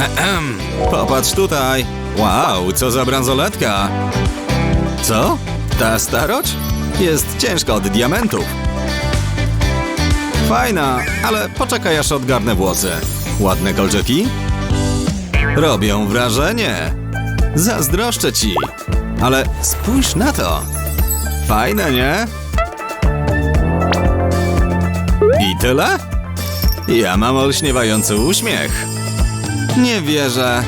Ehem, popatrz tutaj. Wow, co za bransoletka. Co? Ta starość? Jest ciężka od diamentów. Fajna, ale poczekaj aż odgarnę włosy. Ładne kolczyki? Robią wrażenie. Zazdroszczę ci. Ale spójrz na to. Fajne, nie? I tyle? Ja mam olśniewający uśmiech. Nie wierzę.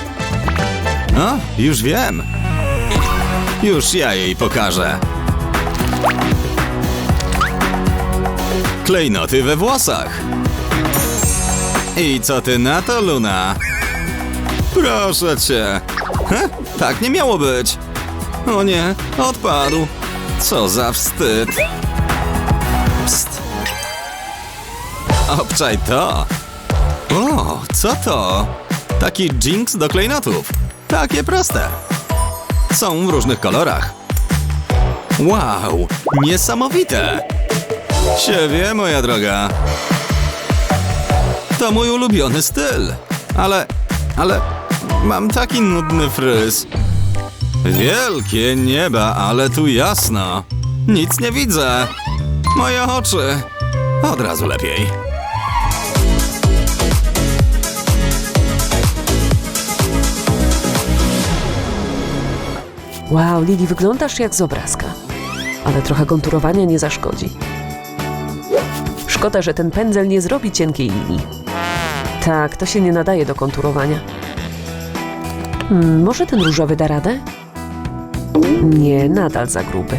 O, już wiem. Już ja jej pokażę. Klejnoty we włosach. I co ty na to, Luna? Proszę cię. Heh, tak nie miało być. O nie, odpadł. Co za wstyd. Psst. Obczaj to. O, co to? Taki jinx do klejnotów. Takie proste. Są w różnych kolorach. Wow, niesamowite. Siewie, moja droga. To mój ulubiony styl. Ale, ale mam taki nudny fryz. Wielkie nieba, ale tu jasno. Nic nie widzę. Moje oczy. Od razu lepiej. Wow, Lili, wyglądasz jak z obrazka. Ale trochę konturowania nie zaszkodzi. Szkoda, że ten pędzel nie zrobi cienkiej linii. Tak, to się nie nadaje do konturowania. Hmm, może ten różowy da radę? Nie, nadal za gruby.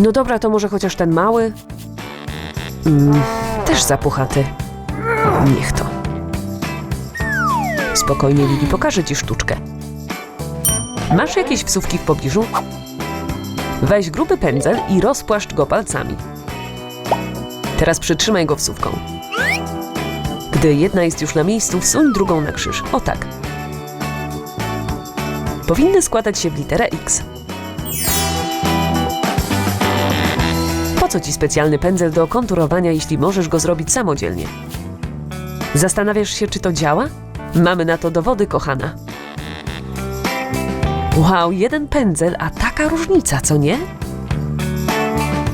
No dobra, to może chociaż ten mały? Mm, też za puchaty. Niech to. Spokojnie, Lili, pokażę ci sztuczkę. Masz jakieś wsówki w pobliżu? Weź gruby pędzel i rozpłaszcz go palcami. Teraz przytrzymaj go wsówką. Gdy jedna jest już na miejscu, wsuń drugą na krzyż. O tak. Powinny składać się w literę X. Po co ci specjalny pędzel do konturowania, jeśli możesz go zrobić samodzielnie? Zastanawiasz się, czy to działa? Mamy na to dowody, kochana. Wow, jeden pędzel, a taka różnica, co nie?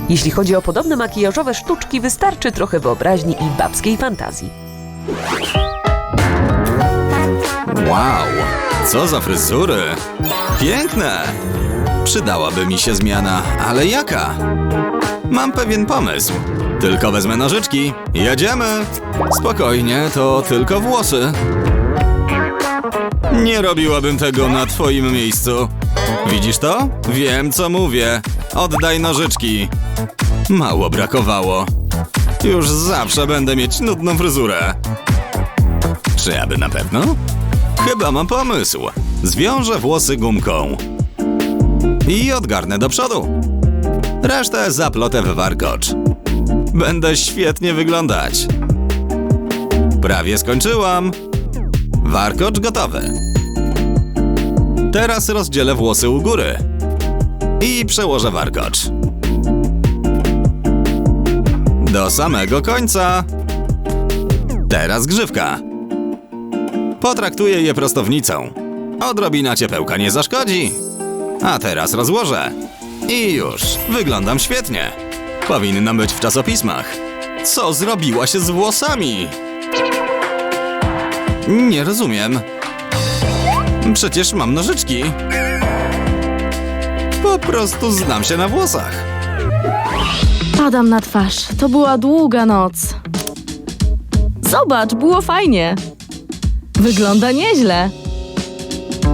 Jeśli chodzi o podobne makijażowe sztuczki, wystarczy trochę wyobraźni i babskiej fantazji. Wow, co za fryzury. Piękne. Przydałaby mi się zmiana, ale jaka? Mam pewien pomysł. Tylko wezmę nożyczki. Jedziemy. Spokojnie, to tylko włosy. Nie robiłabym tego na twoim miejscu. Widzisz to? Wiem, co mówię. Oddaj nożyczki. Mało brakowało. Już zawsze będę mieć nudną fryzurę. Czy aby na pewno? Chyba mam pomysł. Zwiążę włosy gumką. I odgarnę do przodu. Resztę zaplotę w warkocz. Będę świetnie wyglądać. Prawie skończyłam. Warkocz gotowy. Teraz rozdzielę włosy u góry. I przełożę warkocz. Do samego końca. Teraz grzywka. Potraktuję je prostownicą. Odrobina ciepełka nie zaszkodzi. A teraz rozłożę. I już, wyglądam świetnie. Powinnam być w czasopismach. Co zrobiła się z włosami? Nie rozumiem. Przecież mam nożyczki. Po prostu znam się na włosach. Padam na twarz. To była długa noc. Zobacz, było fajnie. Wygląda nieźle.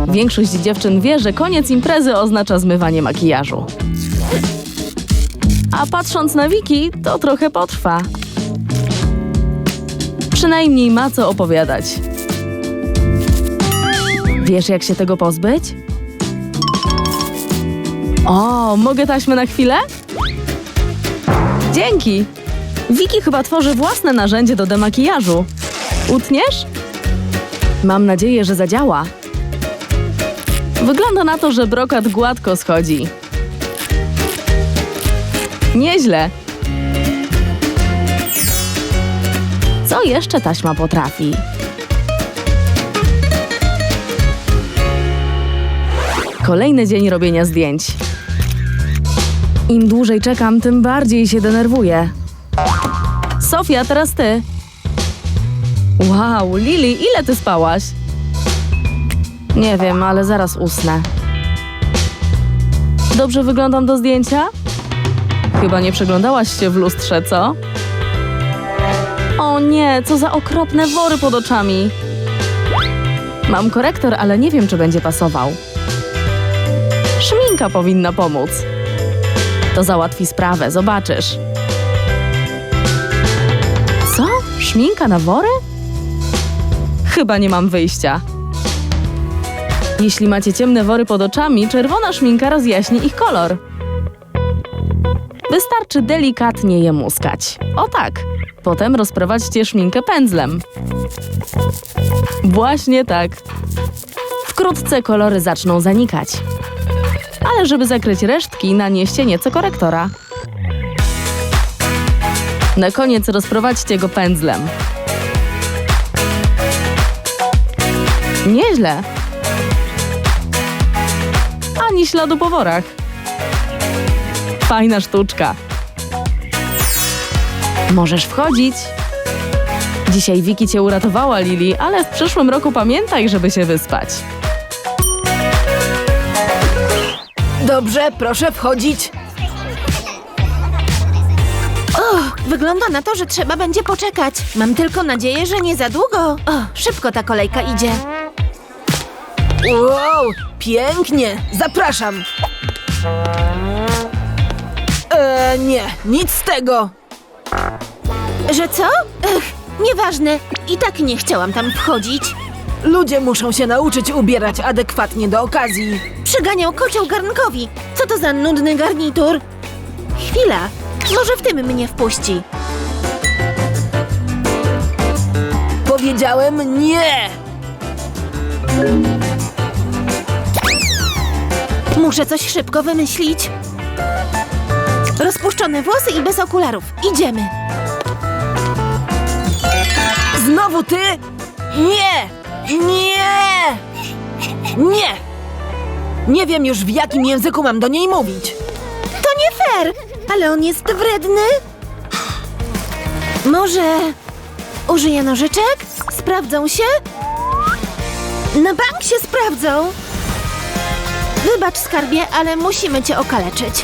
Większość dziewczyn wie, że koniec imprezy oznacza zmywanie makijażu. A patrząc na Wiki, to trochę potrwa. Przynajmniej ma co opowiadać. Wiesz, jak się tego pozbyć? O, mogę taśmę na chwilę? Dzięki! Wiki chyba tworzy własne narzędzie do demakijażu. Utniesz? Mam nadzieję, że zadziała. Wygląda na to, że brokat gładko schodzi. Nieźle. Co jeszcze taśma potrafi? Kolejny dzień robienia zdjęć. Im dłużej czekam, tym bardziej się denerwuję. Sofia, teraz ty. Wow, Lili, ile ty spałaś? Nie wiem, ale zaraz usnę. Dobrze wyglądam do zdjęcia? Chyba nie przeglądałaś się w lustrze, co? O nie, co za okropne wory pod oczami. Mam korektor, ale nie wiem, czy będzie pasował. Powinna pomóc. To załatwi sprawę, zobaczysz. Co? Szminka na wory? Chyba nie mam wyjścia. Jeśli macie ciemne wory pod oczami, czerwona szminka rozjaśni ich kolor. Wystarczy delikatnie je muskać. O tak. Potem rozprowadźcie szminkę pędzlem. Właśnie tak. Wkrótce kolory zaczną zanikać. Ale żeby zakryć resztki, nanieście nieco korektora. Na koniec rozprowadźcie go pędzlem. Nieźle. Ani śladu po worach. Fajna sztuczka. Możesz wchodzić. Dzisiaj Wiki cię uratowała, Lili, ale w przyszłym roku pamiętaj, żeby się wyspać. Dobrze, proszę wchodzić. Wygląda na to, że trzeba będzie poczekać. Mam tylko nadzieję, że nie za długo. O, szybko ta kolejka idzie. Wow, pięknie. Zapraszam. E, nie, nic z tego. Że co? Ech, nieważne. I tak nie chciałam tam wchodzić. Ludzie muszą się nauczyć ubierać adekwatnie do okazji. Przyganiał kocioł garnkowi. Co to za nudny garnitur? Chwila. Może w tym mnie wpuści. Powiedziałem nie. Muszę coś szybko wymyślić. Rozpuszczone włosy i bez okularów. Idziemy. Znowu ty? Nie! Nie! Nie! Nie wiem już w jakim języku mam do niej mówić. To nie fair, ale on jest wredny. Może użyję nożyczek? Sprawdzą się? Na bank się sprawdzą. Wybacz, skarbie, ale musimy cię okaleczyć.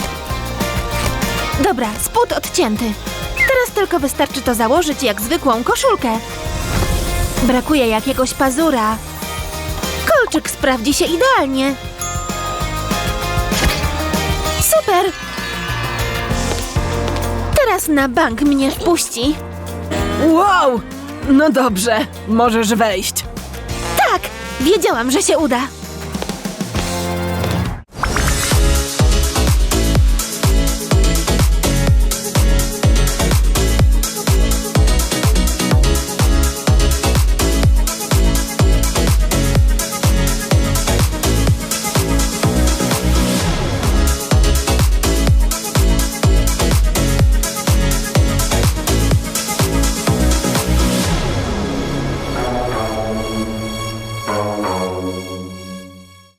Dobra, spód odcięty. Teraz tylko wystarczy to założyć jak zwykłą koszulkę. Brakuje jakiegoś pazura. Kolczyk sprawdzi się idealnie. Super! Teraz na bank mnie wpuści. Wow! No dobrze, możesz wejść. Tak, wiedziałam, że się uda.